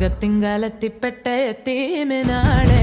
പോത്തിങ്കാലത്തിപ്പെട്ട എത്തീമിനാളെ